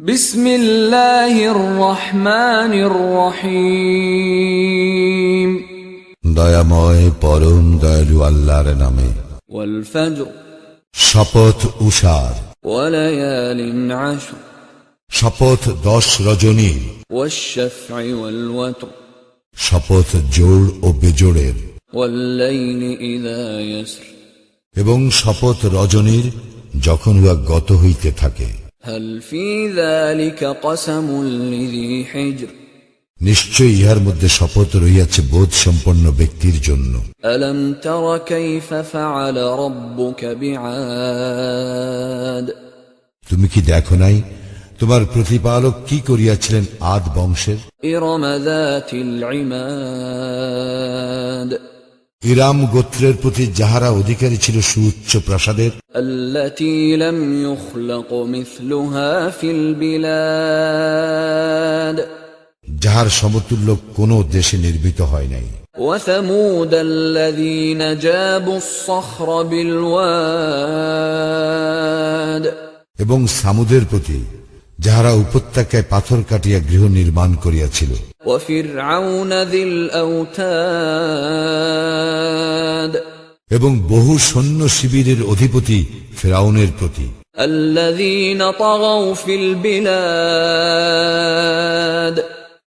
بسم الله الرحمن الرحيم দয়াময় পরম দয়ালু আল্লাহর নামে والفجر শপথ উষার وليال عشر শপথ দশ রজনী والشفع والوتر শপথ জোড় ও বেজোড়ের والليل إذا يسر এবং শপথ রজনীর যখন উহা গত হইতে থাকে নিশ্চয় ইহার মধ্যে শপথ রইয়াছে বোধ সম্পন্ন ব্যক্তির জন্য। তুমি কি দেখো নাই? তোমার প্রতিপালক কি করিয়াছিলেন আদ বংশের? ইরামাযাতিল ইমাদ ইরাম গোত্রের প্রতি যাহারা অধিকারী ছিল সুউচ্চ প্রাসাদের التي لم يخلق مثلها في البلاد যাহার সমতুল্য কোন দেশে নির্মিত হয় নাই وثمود الذين جابوا الصخر بالواد এবং সামুদের প্রতি যাহারা উপত্যকায় পাথর কাটিয়া গৃহ নির্মাণ করিয়াছিল وفرعون ذي الأوتاد এবং বহু সৈন্য শিবিরের অধিপতি ফেরাউনের প্রতি।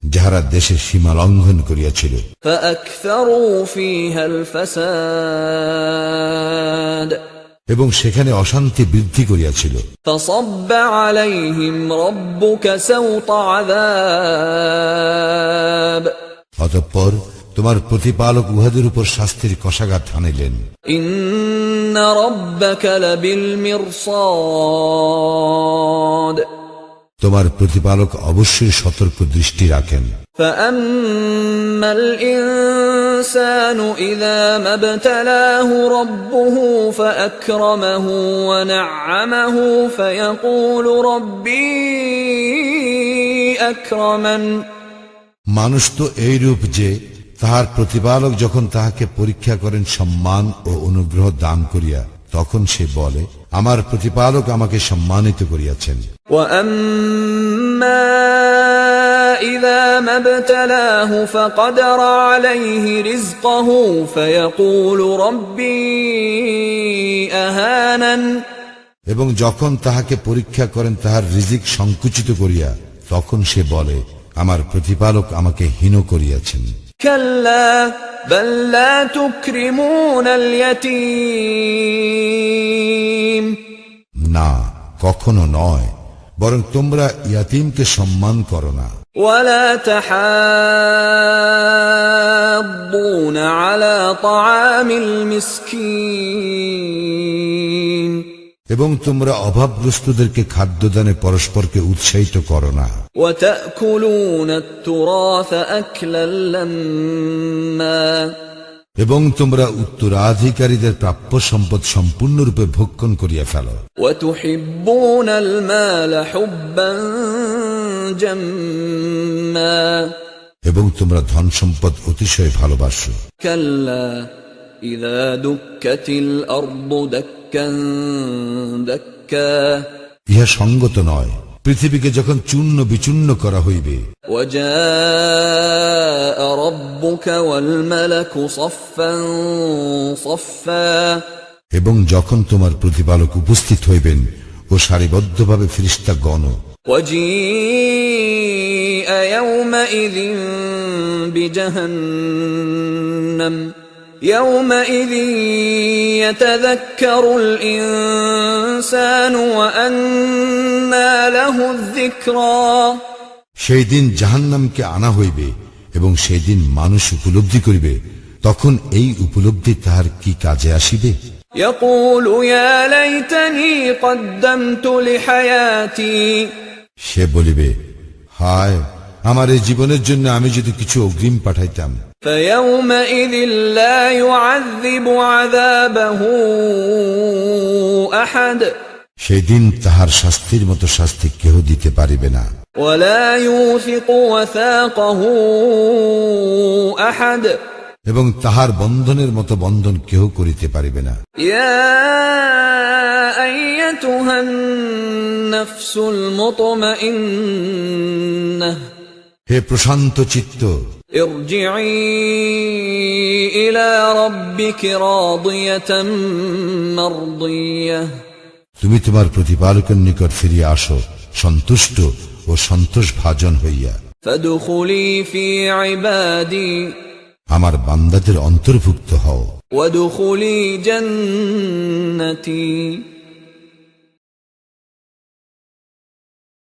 যাহারা দেশে সীমা লঙ্ঘন করিয়াছিল। এবং সেখানে অশান্তি বৃদ্ধি করিয়াছিল। অতঃপর তোমার প্রতিপালক উহাদের উপর শাস্তির কষাঘাত আনিলেন إن ربك لبالمرصاد তোমার প্রতিপালক অবশ্যই সতর্ক দৃষ্টি রাখেন فأما الإنسان إذا ما ابتلاه ربه فأكرمه ونعمه فيقول ربي أكرمن মানুষ তো এইরূপ যে তাহার প্রতিপালক যখন তাহাকে পরীক্ষা করেন সম্মান ও অনুগ্রহ দান করিয়া তখন সে বলে আমার প্রতিপালক আমাকে সম্মানিত করিয়াছেন وأما إذا ما ابتلاه فقدر عليه رزقه فيقول ربي أهانن এবং যখন তাহাকে পরীক্ষা করেন তাহার রিজিক সংকুচিত করিয়া তখন সে বলে আমার প্রতিপালক আমাকে হীন করিয়াছেন كلا بل لا تكرمون اليتيم না কখনো নয় বরং তোমরা ইয়াতিমকে সম্মান করো না ولا تحاضون على طعام المسكين এবং তোমরা অভাবগ্রস্তদেরকে খাদ্যদানে পরস্পরকে উৎসাহিত করো না। এবং তোমরা উত্তরাধিকারীদের প্রাপ্য সম্পদ সম্পূর্ণরূপে ভক্ষণ করিয়া ফেলো। এবং তোমরা ধন সম্পদ অতিশয় ভালোবাসো। কেল্লা ইদা ইহা সঙ্গত নয় পৃথিবীকে যখন চূর্ণ বিচূর্ণ করা হইবে وجاء ربك والملك صفا صفا এবং যখন তোমার প্রতিপালক উপস্থিত হইবেন ও সারিবদ্ধভাবে ফিরিস্তা গণ وجيء يومئذ بجهنم يومئذ يتذكر الإنسان وأنى له الذكرى সেই দিন জাহান্নামকে আনা হইবে এবং সেই দিন মানুষ উপলব্ধি করিবে তখন এই উপলব্ধি তাহার কি কাজে আসিবে يقول يا ليتني قدمت لحياتي সে বলিবে হায় আমার এই জীবনের জন্য আমি যদি কিছু অগ্রিম পাঠাইতাম فيومئذ لا يعذب عذابه احد সেই দিন তাহার শাস্তির মতো শাস্তি কেহ দিতে পারিবে না ولا يوثق وثاقه احد এবং তাহার বন্ধনের মতো বন্ধন কেহ করিতে পারিবে না يا أيتها النفس المطمئنة হে প্রশান্ত চিত্ত তুমি তোমার প্রতিপালকের নিকট ফিরিয়ে আসো সন্তুষ্ট ও সন্তোষ ভাজন হইয়া আমার বান্দাদের অন্তর্ভুক্ত হও। জান্নাতি